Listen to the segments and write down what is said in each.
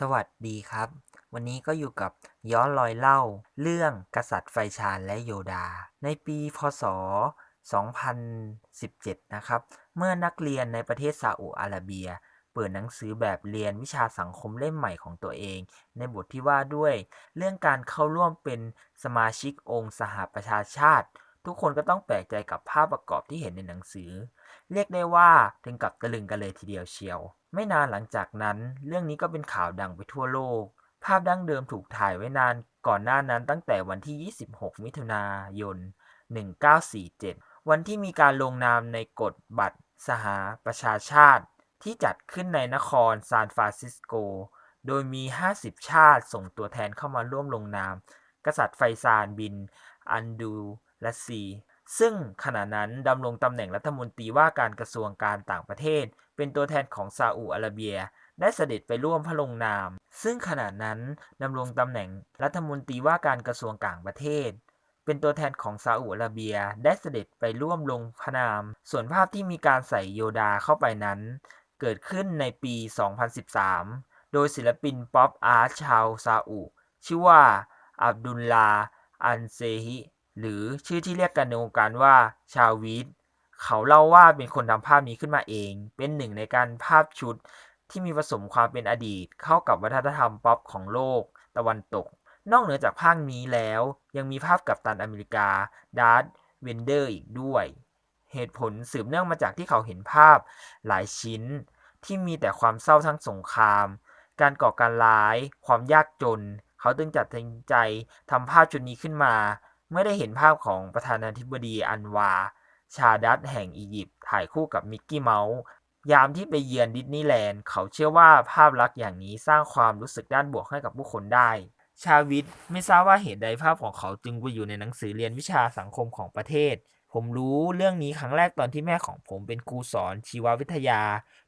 สวัสดีครับ วันนี้ก็อยู่กับย้อนรอยเล่า เรื่องกษัตริย์ไฟชาญและโยดา ในปีพศ 2017 นะครับ เมื่อนักเรียนในประเทศซาอุอาระเบีย เปิดหนังสือแบบเรียนวิชาสังคมเล่มใหม่ของตัวเอง ในบทที่ว่าด้วย เรื่องการเข้าร่วมเป็นสมาชิกองค์สหประชาชาติ ทุกคนก็ต้องแปลกใจกับภาพประกอบที่เห็นในหนังสือ เรียกได้ว่าถึงกับตะลึงกันเลยทีเดียวเชียว ไม่นานหลังจากนั้น เรื่องนี้ก็เป็นข่าวดังไปทั่วโลก ภาพดั้งเดิมถูกถ่ายไว้นานก่อนหน้านั้นตั้งแต่วันที่ 26 มิถุนายน 1947 วันที่มีการลงนามในกฎบัตรสหประชาชาติ ที่จัดขึ้นในนครซานฟรานซิสโก โดยมี 50 ชาติส่งตัวแทนเข้ามาร่วมลงนาม กษัตริย์ไฟซานบิน อันดูลัซี ซึ่งขณะนั้นดำรงตำแหน่งรัฐมนตรีว่าการกระทรวงการต่างประเทศ เป็นตัวแทนของซาอุอาระเบีย ได้เสด็จไปร่วมพระลงนาม ซึ่งขณะนั้นดำรงตำแหน่งรัฐมนตรีว่าการกระทรวงต่างประเทศเป็นตัวแทนของซาอุอาระเบียได้เสด็จไปร่วมลงพระนาม ส่วนภาพที่มีการใส่โยดาเข้าไปนั้น เกิดขึ้นในปี 2013 โดยศิลปินป๊อปอาร์ตชาวซาอุ ชื่อว่า อับดุลลา อันเซฮิ หรือชื่อที่เรียกกันในวงการว่าชาวีดเขาเล่าว่าเป็นคนทำภาพนี้ขึ้นมาเอง เป็นหนึ่งในการภาพชุดที่มีผสมความเป็นอดีต เข้ากับวัฒนธรรมป๊อปของโลก ตะวันตก นอกเหนือจากภาพนี้แล้ว ยังมีภาพกับตันอเมริกาดาร์ธเวนเดอร์อีกด้วย เหตุผลสืบเนื่องมาจากที่เขาเห็นภาพหลายชิ้น ที่มีแต่ความเศร้าทั้งสงคราม การก่อการร้าย ความยากจน เขาจึงจัดสินใจทำภาพชุดนี้ขึ้นมา เมื่อได้เห็นภาพของประธานาธิบดีอันวา ชาดัตแห่งอียิปต์ถ่ายคู่กับมิกกี้เมาส์ยามที่ไปเยือนดิสนีย์แลนด์เขาเชื่อว่าภาพลักษณ์อย่างนี้สร้างความรู้สึกด้านบวกให้กับผู้คนได้ ชาวิทไม่ทราบว่าเหตุใดภาพของเขาจึงไปอยู่ในหนังสือเรียนวิชาสังคมของประเทศ ผมรู้เรื่องนี้ครั้งแรกตอนที่แม่ของผมเป็นครูสอนชีววิทยา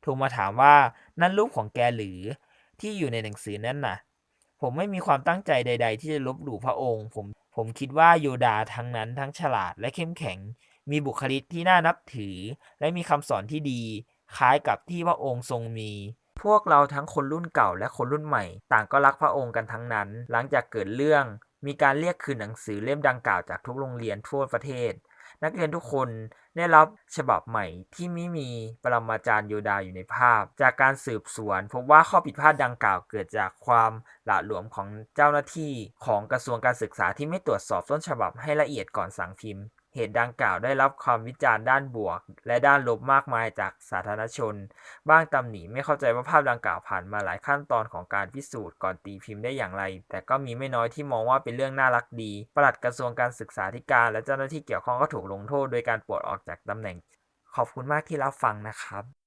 โทรมาถามว่านั่นรูปของแกหรือที่อยู่ในหนังสือนั่นน่ะ ผมไม่มีความตั้งใจใด ๆ ที่จะลบหลู่พระองค์ ผมผมคิดว่าโยดาทั้งนั้นทั้งฉลาดและเข้มแข็ง มีบุคลิกที่น่านับถือ และมีคำสอนที่ดี คล้ายกับที่พระองค์ทรงมีพวกเราทั้งคนรุ่นเก่าและคนรุ่นใหม่ ต่างก็รักพระองค์กันทั้งนั้น หลังจากเกิดเรื่อง มีการเรียกคืนหนังสือเล่มดังกล่าวจากทุกโรงเรียนทั่วประเทศ นักเรียนทุกคนได้รับฉบับใหม่ที่ไม่มีปรมาจารย์โยดาอยู่ในภาพ จากการสืบสวนพบว่าข้อผิดพลาดดังกล่าวเกิดจากความหละหลวมของเจ้าหน้าที่ของกระทรวงการศึกษาที่ไม่ตรวจสอบต้นฉบับให้ละเอียดก่อนสั่งพิมพ์ เหตุดังกล่าวได้รับความวิจารณ์ด้านบวก และด้านลบมากมายจากสาธารณชน บ้างตำหนิไม่เข้าใจว่าภาพดังกล่าวผ่านมาหลายขั้นตอนของการพิสูจน์ก่อนตีพิมพ์ได้อย่างไร แต่ก็มีไม่น้อยที่มองว่าเป็นเรื่องน่ารักดี ปลัดกระทรวงการศึกษาธิการ และเจ้าหน้าที่เกี่ยวข้องก็ถูกลงโทษโดยการปลดออกจากตำแหน่ง ขอบคุณมากที่รับฟังนะครับ